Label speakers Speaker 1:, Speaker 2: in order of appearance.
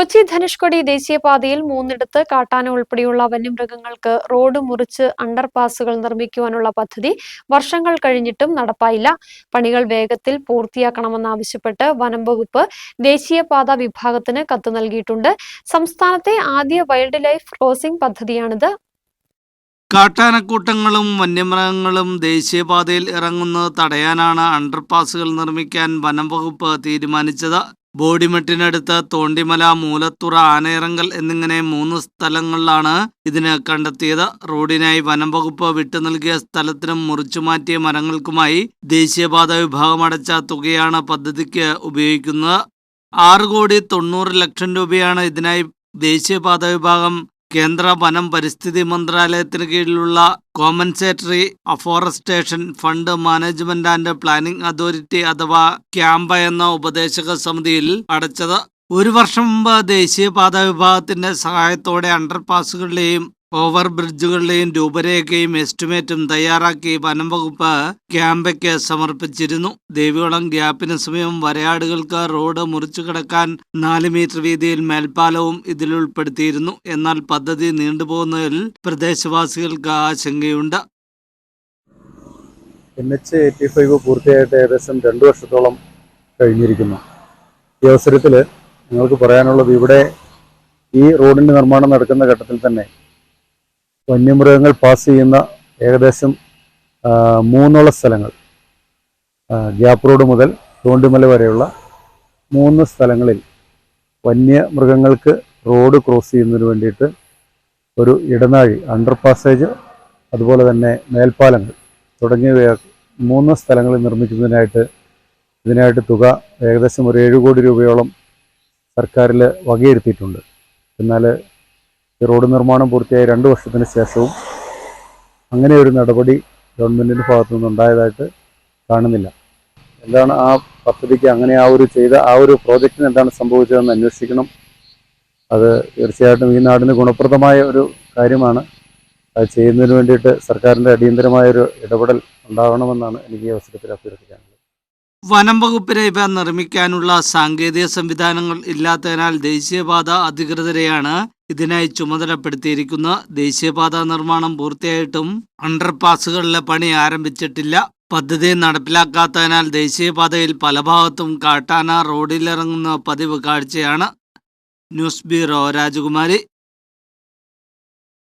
Speaker 1: കൊച്ചി ധനുഷ്കോടി ദേശീയപാതയിൽ മൂന്നിടത്ത് കാട്ടാന ഉൾപ്പെടെയുള്ള വന്യമൃഗങ്ങൾക്ക് റോഡ് മുറിച്ച് അണ്ടർപാസുകൾ നിർമ്മിക്കുവാനുള്ള പദ്ധതി വർഷങ്ങൾ കഴിഞ്ഞിട്ടും നടപ്പായില്ല. പണികൾ വേഗത്തിൽ പൂർത്തിയാക്കണമെന്നാവശ്യപ്പെട്ട് വനം വകുപ്പ് ദേശീയപാത വിഭാഗത്തിന് കത്ത് നൽകിയിട്ടുണ്ട്. സംസ്ഥാനത്തെ ആദ്യ വൈൽഡ് ലൈഫ് ക്രോസിംഗ് പദ്ധതിയാണിത്.
Speaker 2: കാട്ടാനക്കൂട്ടങ്ങളും വന്യമൃഗങ്ങളും ദേശീയപാതയിൽ ഇറങ്ങുന്നത് തടയാനാണ് അണ്ടർപാസുകൾ നിർമ്മിക്കാൻ വനം വകുപ്പ് തീരുമാനിച്ചത്. ബോഡിമെട്ടിനടുത്ത് തോണ്ടിമല മൂലത്തുറ ആനയിറങ്കൽ എന്നിങ്ങനെ മൂന്ന് സ്ഥലങ്ങളിലാണ് ഇതിന് കണ്ടെത്തിയത്. റോഡിനായി വനം വകുപ്പ് വിട്ടു നൽകിയ സ്ഥലത്തിനും മുറിച്ചുമാറ്റിയ മരങ്ങൾക്കുമായി ദേശീയപാത വിഭാഗം അടച്ച തുകയാണ് പദ്ധതിക്ക് ഉപയോഗിക്കുന്നത്. ആറ് കോടി തൊണ്ണൂറ് ലക്ഷം രൂപയാണ് ഇതിനായി ദേശീയപാത വിഭാഗം കേന്ദ്ര വനം പരിസ്ഥിതി മന്ത്രാലയത്തിന് കീഴിലുള്ള compensatory afforestation fund management and planning authority അഥവാ ക്യാമ്പ എന്ന ഉപദേശക സമിതിയിൽ അടച്ചത്. ഒരു വർഷം മുമ്പ് ദേശീയപാത വിഭാഗത്തിന്റെ സഹായത്തോടെ അണ്ടർപാസുകളുടെയും ഓവർ ബ്രിഡ്ജുകളുടെയും രൂപരേഖയും എസ്റ്റിമേറ്റും തയ്യാറാക്കി വനം വകുപ്പ് ക്യാമ്പയ്ക്ക് സമർപ്പിച്ചിരുന്നു. ദേവികുളം ഗ്യാപ്പിന് സമയം വരയാടുകൾക്ക് റോഡ് മുറിച്ചു കിടക്കാൻ നാല് മീറ്റർ വീതിയിൽ മേൽപ്പാലവും ഇതിൽ ഉൾപ്പെടുത്തിയിരുന്നു. എന്നാൽ പദ്ധതി നീണ്ടുപോകുന്നതിൽ പ്രദേശവാസികൾക്ക് ആശങ്കയുണ്ട്.
Speaker 3: എൻ എച്ച് എയ്റ്റി ഫൈവ് പൂർത്തിയായിട്ട് ഏകദേശം രണ്ട് വർഷത്തോളം കഴിഞ്ഞിരിക്കുന്നു. ഈ അവസരത്തിൽ നിങ്ങൾക്ക് പറയാനുള്ളത് ഇവിടെ ഈ റോഡിന്റെ നിർമ്മാണം നടക്കുന്ന ഘട്ടത്തിൽ തന്നെ വന്യമൃഗങ്ങൾ പാസ് ചെയ്യുന്ന ഏകദേശം മൂന്നോളം സ്ഥലങ്ങൾ. ഗ്യാപ്പ് റോഡ് മുതൽ തോണ്ടിമല വരെയുള്ള മൂന്ന് സ്ഥലങ്ങളിൽ വന്യമൃഗങ്ങൾക്ക് റോഡ് ക്രോസ് ചെയ്യുന്നതിന് വേണ്ടിയിട്ട് ഒരു ഇടനാഴി അണ്ടർ പാസേജ് അതുപോലെ തന്നെ മേൽപ്പാലങ്ങൾ തുടങ്ങിയവ മൂന്ന് സ്ഥലങ്ങളിൽ നിർമ്മിക്കുന്നതിനായിട്ട് ഇതിനായിട്ട് തുക ഏകദേശം ഒരു ഏഴ് കോടി രൂപയോളം സർക്കാരിൽ വകയിരുത്തിയിട്ടുണ്ട്. എന്നാൽ ഈ റോഡ് നിർമ്മാണം പൂർത്തിയായി രണ്ട് വർഷത്തിന് ശേഷവും അങ്ങനെ ഒരു നടപടി ഗവൺമെന്റിന്റെ ഭാഗത്തു നിന്നുണ്ടായതായിട്ട് കാണുന്നില്ല. എന്താണ് ആ പദ്ധതിക്ക് അങ്ങനെ ആ ഒരു ചെയ്ത ആ ഒരു പ്രോജക്റ്റിന് എന്താണ് സംഭവിച്ചതെന്ന് അന്വേഷിക്കണം. അത് തീർച്ചയായിട്ടും ഈ നാടിന് ഗുണപ്രദമായ ഒരു കാര്യമാണ്. അത് ചെയ്യുന്നതിന് വേണ്ടിയിട്ട് സർക്കാരിന്റെ അടിയന്തരമായ ഒരു ഇടപെടൽ ഉണ്ടാകണമെന്നാണ് എനിക്ക് ഈ അവസരത്തിൽ അഭ്യർത്ഥിക്കാനുള്ളത്.
Speaker 2: വനം വകുപ്പിന് ഇവ നിർമ്മിക്കാനുള്ള സാങ്കേതിക സംവിധാനങ്ങൾ ഇല്ലാത്തതിനാൽ ദേശീയപാത അധികൃതരെയാണ് ഇതിനായി ചുമതലപ്പെടുത്തിയിരിക്കുന്ന ദേശീയപാത നിർമ്മാണം പൂർത്തിയായിട്ടും അണ്ടർപാസുകളിലെ പണി ആരംഭിച്ചിട്ടില്ല. പദ്ധതി നടപ്പിലാക്കാത്തതിനാൽ ദേശീയപാതയിൽ പല ഭാഗത്തും കാട്ടാന റോഡിലിറങ്ങുന്ന പതിവ് കാഴ്ചയാണ്. ന്യൂസ് ബ്യൂറോ രാജകുമാരി.